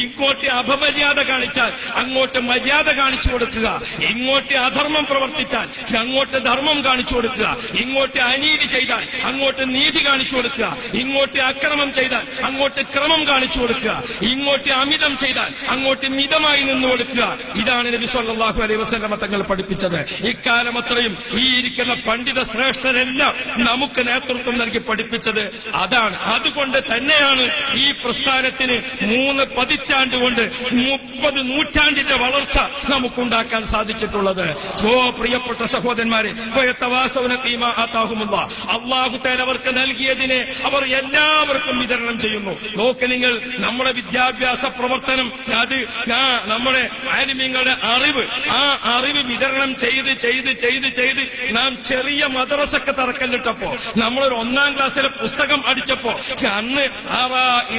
ഇങ്ങോട്ട് അപമര്യാദ കാണിച്ചാൽ അങ്ങോട്ട് മര്യാദ കാണിച്ചു കൊടുക്കുക. ഇങ്ങോട്ട് അധർമ്മം പ്രവർത്തിച്ചാൽ അങ്ങോട്ട് ധർമ്മം കാണിച്ചു കൊടുക്കുക. ഇങ്ങോട്ട് അനീതി ചെയ്താൽ അങ്ങോട്ട് നീതി കാണിച്ചു കൊടുക്കുക. ഇങ്ങോട്ട് അക്രമം ചെയ്താൽ അങ്ങോട്ട് ക്രമം കാണിച്ചു കൊടുക്കുക. ഇങ്ങോട്ട് അമിതം ചെയ്താൽ അങ്ങോട്ട് മിതമായി നിന്നു കൊടുക്കുക. ഇതാണ് നബി സല്ലല്ലാഹു അലൈഹി വസല്ലം തങ്ങൾ പഠിപ്പിച്ചത്. ഇക്കാലം അത്രയും ഈ ഇരിക്കുന്ന പണ്ഡിത ശ്രേഷ്ഠരെല്ലാം നമുക്ക് നേതൃത്വം നൽകി പഠിപ്പിച്ചത് അതാണ്. അതുകൊണ്ട് തന്നെയാണ് ഈ പ്രസ്ഥാനത്തിന് മൂന്ന് പതിറ്റാണ്ട് കൊണ്ട് മുപ്പത് നൂറ്റാണ്ടിന്റെ വളർച്ച നമുക്കുണ്ടാക്കാൻ സാധിച്ചിട്ടുള്ളത്. ഓ പ്രിയപ്പെട്ട സഹോദരന്മാരെ അള്ളാഹു അവർക്ക് നൽകിയതിനെ അവർ എല്ലാവർക്കും വിതരണം ചെയ്യുന്നു. നോക്ക് നിങ്ങൾ നമ്മുടെ വിദ്യാഭ്യാസ പ്രവർത്തനം അത് നമ്മുടെ ആനിമ്യങ്ങളുടെ അറിവ് ആ അറിവ് വിതരണം ചെയ്ത് ചെയ്ത് ചെയ്ത് ചെയ്ത് നാം ചെറിയ മദ്രസൊക്കെ തറക്കല്ലിട്ടപ്പോ നമ്മളൊരു ഒന്നാം ക്ലാസ്സിലെ പുസ്തകം അടിച്ചപ്പോ അന്ന്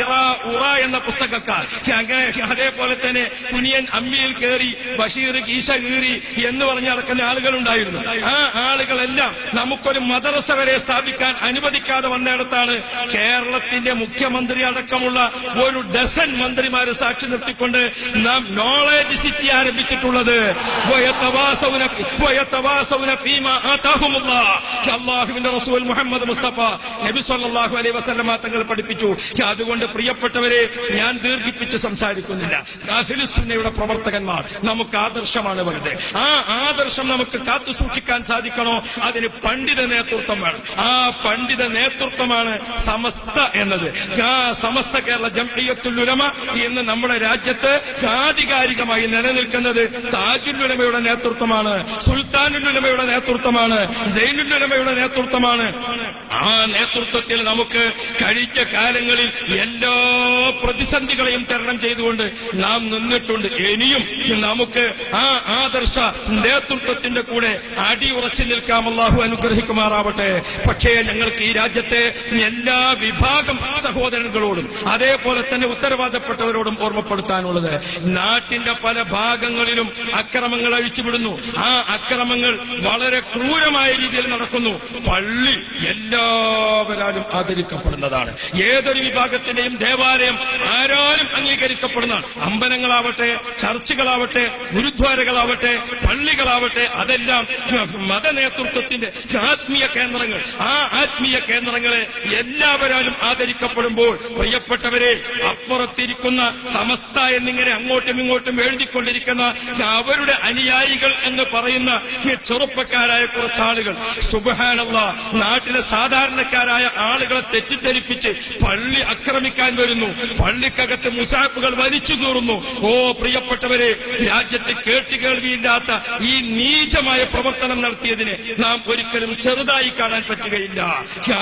ഇറ ഉറ എന്ന പുസ്തകക്കാർ അങ്ങനെ അതേപോലെ തന്നെ കുനിയൻ അമ്മിയിൽ കയറി ബഷീർ ഈശ കീറി എന്ന് പറഞ്ഞ് നടക്കുന്ന ആളുകളുണ്ടായിരുന്നു. ആ ആളുകളെല്ലാം നമുക്കൊരു മദ്രസ വരെ സ്ഥാപിക്കാൻ അനുവദിക്കാതെ വന്നിടത്താണ് കേരളത്തിന്റെ മുഖ്യമന്ത്രി അടക്കമുള്ള ഒരു ഡസൻ മന്ത്രിമാരെ സാക്ഷി നിർത്തിക്കൊണ്ട് നാം നോളജ് സിറ്റി ആരംഭിച്ചിട്ടുള്ളത്. അള്ളാഹുവിന്റെ റസൂൽ മുഹമ്മദ് മുസ്തഫ നബി സല്ലാഹു അലൈ വസല്ലമ തങ്ങൾ പഠിപ്പിച്ചു. അതുകൊണ്ട് പ്രിയപ്പെട്ടവരെ ഞാൻ ദീർഘിപ്പിച്ച് സംസാരിക്കുന്നില്ല. അഖിലുസുന്നയുടെ പ്രവർത്തകന്മാർ നമുക്ക് ആദർശമാണ് വെറുതെ. ആ ആദർശം നമുക്ക് കാത്തു സൂക്ഷിക്കാൻ സാധിക്കണോ? അതിന് പണ്ഡിത നേതൃത്വം വേണം. ആ പണ്ഡിത നേതൃത്വമാണ് സമസ്ത എന്നത്. ആ സമസ്ത കേരള ജംഇയ്യത്തുൽ ഉലമ എന്ന് നമ്മുടെ രാജ്യത്ത് ആധികാരികമായി നിലനിൽക്കുന്നത് താജുല്ലുലമയുടെ നേതൃത്വമാണ് സുൽത്താനുല്ലുലമയുടെ നേതൃത്വമാണ് ജൈനുല്ലുലമയുടെ നേതൃത്വമാണ്. ആ നേതൃത്വം നേതൃത്വത്തിൽ നമുക്ക് കഴിഞ്ഞ കാലങ്ങളിൽ എല്ലാ പ്രതിസന്ധികളെയും തരണം ചെയ്തുകൊണ്ട് നാം നിന്നിട്ടുണ്ട്. ഇനിയും നമുക്ക് ആ ആദർശ നേതൃത്വത്തിന്റെ കൂടെ അടിയുറച്ചു നിൽക്കാം. അള്ളാഹു അനുഗ്രഹിക്കുമാറാവട്ടെ. പക്ഷേ ഞങ്ങൾക്ക് ഈ രാജ്യത്തെ എല്ലാ വിഭാഗം സഹോദരങ്ങളോടും അതേപോലെ തന്നെ ഉത്തരവാദപ്പെട്ടവരോടും ഓർമ്മപ്പെടുത്താനുള്ളത്. നാട്ടിന്റെ പല ഭാഗങ്ങളിലും അക്രമങ്ങൾ അഴിച്ചുവിടുന്നു. ആ അക്രമങ്ങൾ വളരെ ക്രൂരമായ രീതിയിൽ നടക്കുന്നു. പള്ളി എല്ലാവരാലും ആദരിക്കപ്പെടുന്നതാണ്. ഏതൊരു വിഭാഗത്തിന്റെയും ദേവാലയം ആരാലും അംഗീകരിക്കപ്പെടുന്നതാണ്. അമ്പലങ്ങളാവട്ടെ ചർച്ചുകളാവട്ടെ ഗുരുദ്വാരകളാവട്ടെ പള്ളികളാവട്ടെ അതെല്ലാം മത നേതൃത്വത്തിന്റെ ആത്മീയ കേന്ദ്രങ്ങൾ. ആ ആത്മീയ കേന്ദ്രങ്ങളെ എല്ലാവരാലും ആദരിക്കപ്പെടുമ്പോൾ പ്രിയപ്പെട്ടവരെ അപ്പുറത്തിരിക്കുന്ന സമസ്ത എന്നിങ്ങനെ അങ്ങോട്ടും ഇങ്ങോട്ടും എഴുതിക്കൊണ്ടിരിക്കുന്ന അവരുടെ അനുയായികൾ എന്ന് പറയുന്ന ചെറുപ്പക്കാരായ കുറച്ചാളുകൾ. സുബഹാനുള്ള നാട്ടിലെ സാധാരണക്കാരായ ആളുകളെ തെറ്റിദ്ധരിപ്പിച്ച് പള്ളി ആക്രമിക്കാൻ വരുന്നു. പള്ളിക്കകത്ത് മുസാഫുകൾ വലിച്ചു കീറുന്നു. ഓ പ്രിയപ്പെട്ടവരെ രാജ്യത്ത് കേട്ടുകേൾവിയില്ലാത്ത ഈ നീചമായ പ്രവർത്തനം നടത്തിയതിനെ നാം ഒരിക്കലും ചെറുതായി കാണാൻ പറ്റുകയില്ല.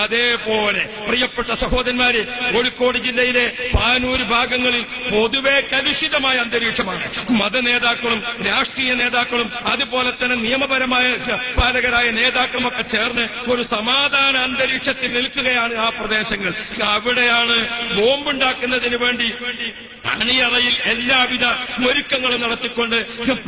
അതേപോലെ പ്രിയപ്പെട്ട സഹോദരന്മാരെ കോഴിക്കോട് ജില്ലയിലെ പാനൂർ ഭാഗങ്ങളിൽ പൊതുവെ കലുഷിതമായ അന്തരീക്ഷമാണ്. മതനേതാക്കളും രാഷ്ട്രീയ നേതാക്കളും അതുപോലെ തന്നെ നിയമപരമായ പാലകരായ നേതാക്കളും ഒക്കെ ചേർന്ന് ഒരു സമാധാന അന്തരീക്ഷത്തിൽ നിൽക്കുകയാണ് ആ പ്രദേശങ്ങൾ. അവിടെയാണ് ബോംബുണ്ടാക്കുന്നതിന് വേണ്ടി അണിയറയിൽ എല്ലാവിധ ഒരുക്കങ്ങളും നടത്തിക്കൊണ്ട്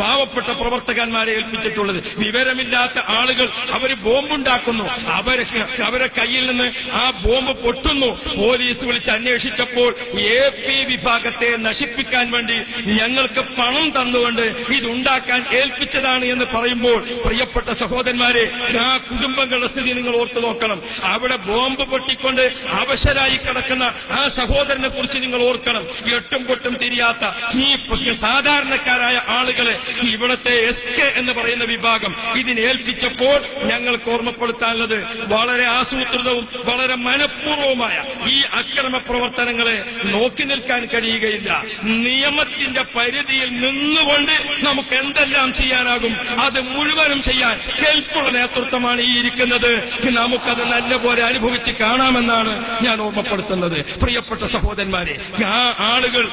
പാവപ്പെട്ട പ്രവർത്തകന്മാരെ ഏൽപ്പിച്ചിട്ടുള്ളത്. വിവരമില്ലാത്ത ആളുകൾ അവർ ബോംബുണ്ടാക്കുന്നു. അവരെ അവരെ കയ്യിൽ നിന്ന് ആ ബോംബ് പൊട്ടുന്നു. പോലീസ് വിളിച്ച് അന്വേഷിച്ചപ്പോൾ എ പി വിഭാഗത്തെ നശിപ്പിക്കാൻ വേണ്ടി ഞങ്ങൾക്ക് പണം തന്നുകൊണ്ട് ഇതുണ്ടാക്കാൻ ഏൽപ്പിച്ചതാണ് എന്ന് പറയുമ്പോൾ പ്രിയപ്പെട്ട സഹോദരന്മാരെ ആ കുടുംബങ്ങളുടെ സ്ഥിതി നിങ്ങൾ ഓർത്തു നോക്കണം. അവിടെ ബോംബ് പൊട്ടിക്കൊണ്ട് അവശരായി കിടക്കുന്ന ആ സഹോദരനെ കുറിച്ച് നിങ്ങൾ ഓർക്കണം. എട്ടും പൊട്ടും തിരിയാത്ത ഈ സാധാരണക്കാരായ ആളുകളെ ഇവിടത്തെ എസ് കെ എന്ന് പറയുന്ന വിഭാഗം ഇതിനെ ഏൽപ്പിച്ചപ്പോൾ ഞങ്ങൾക്ക് ഓർമ്മപ്പെടുത്താനുള്ളത് വളരെ ആസൂത്രിതവും വളരെ മനഃപൂർവവുമായ ഈ അക്രമ പ്രവർത്തനങ്ങളെ നോക്കി നിൽക്കാൻ കഴിയുകയില്ല. നിയമത്തിന്റെ പരിധിയിൽ നിന്നുകൊണ്ട് നമുക്ക് എന്തെല്ലാം ചെയ്യാനാകും? അത് മുഴുവനും ചെയ്യാൻ കെൽപ്പുള്ള നേതൃത്വമാണ് ഈ ഇരിക്കുന്നത്. നമുക്കത് നല്ലപോലെ അനുഭവിച്ച് കാണാമെന്നാണ് ഞാൻ ഓർമ്മപ്പെടുത്തുന്നത്. പ്രിയപ്പെട്ട സഹോദരന്മാരെ ആ ആളുകൾ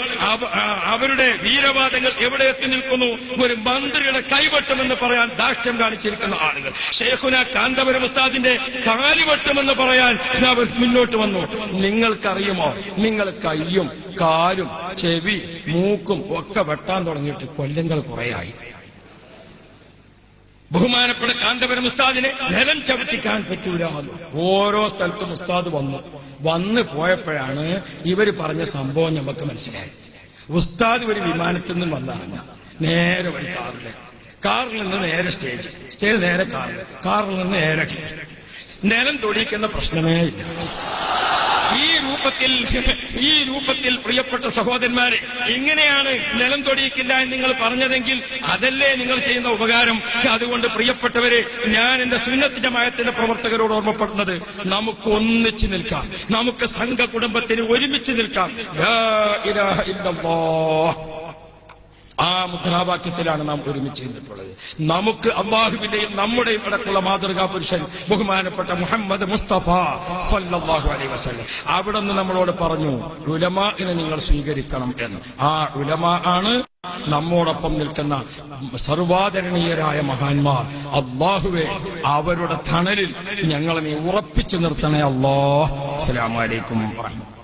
അവരുടെ വീരവാദങ്ങൾ എവിടെ എത്തി നിൽക്കുന്നു? ഒരു മന്ത്രിയുടെ കൈവട്ടമെന്ന് പറയാൻ ദാഷ്ട്യം കാണിച്ചിരിക്കുന്ന ആളുകൾ. ഷേഖുന കാന്തപുരം ഉസ്താദിന്റെ കാലിവട്ടമെന്ന് പറയാൻ അവർ മുന്നോട്ട് വന്നു. നിങ്ങൾക്കറിയുമോ? നിങ്ങൾ കയ്യും കാലും ചെവി മൂക്കും ഒക്കെ വെട്ടാൻ തുടങ്ങിയിട്ട് കൊല്ലങ്ങൾ കുറേയായി. ബഹുമാനപ്പെട്ട കാന്തപുരം ഉസ്താദിനെ നിലം ചവിട്ടിക്കാൻ പറ്റൂല. ഓരോ സ്ഥലത്തും ഉസ്താദ് വന്നു. വന്ന് പോയപ്പോഴാണ് ഇവർ പറഞ്ഞ സംഭവം നമുക്ക് മനസ്സിലായത്. ഉസ്താദ് ഒരു വിമാനത്തിൽ നിന്നും വന്നാണ് നേരെ ഒരു കാറിൽ കാറിൽ നിന്ന് നേരെ സ്റ്റേജ് സ്റ്റേജ് നേരെ കാറിൽ കാറിൽ നിന്ന് നേരെ. നിലം തൊടിയിക്കുന്ന പ്രശ്നമേ ഇല്ല. ഈ രൂപത്തിൽ ഈ രൂപത്തിൽ പ്രിയപ്പെട്ട സഹോദരന്മാരെ ഇങ്ങനെയാണ് നിലം തൊടിയിക്കില്ല എന്ന് നിങ്ങൾ പറഞ്ഞതെങ്കിൽ അതല്ലേ നിങ്ങൾ ചെയ്യുന്ന ഉപകാരം? അതുകൊണ്ട് പ്രിയപ്പെട്ടവരെ ഞാൻ എന്റെ സുന്നത്ത് ജമായത്തിന്റെ പ്രവർത്തകരോട് ഓർമ്മപ്പെടുന്നത് നമുക്ക് ഒന്നിച്ചു നിൽക്കാം. നമുക്ക് സംഘ കുടുംബത്തിന് ഒരുമിച്ച് നിൽക്കാം. ലാ ഇലാഹ ഇല്ലല്ലാഹ്. ആ മുദ്രാവാക്യത്തിലാണ് നാം ഒരുമിച്ച് നിന്നിട്ടുള്ളത്. നമുക്ക് അള്ളാഹുവിന്റെയും നമ്മുടെയും ഇടക്കുള്ള മാതൃകാ പുരുഷൻ ബഹുമാനപ്പെട്ട മുഹമ്മദ് മുസ്തഫ സല്ലല്ലാഹു അലൈ വസല്ലം. അവിടെ നിന്ന് നമ്മളോട് പറഞ്ഞു ഉലമ ഉലമാഇനെ നിങ്ങൾ സ്വീകരിക്കണം എന്ന്. ആ ഉലമ ആണ് നമ്മോടൊപ്പം നിൽക്കുന്ന സർവാദരണീയരായ മഹാന്മാർ. അള്ളാഹുവെ അവരുടെ തണലിൽ ഞങ്ങളെ ഉറപ്പിച്ചു നിർത്തണേ. അള്ളാഹ് അസ്സലാമു അലൈക്കും വറഹ്മത്തുള്ളാഹി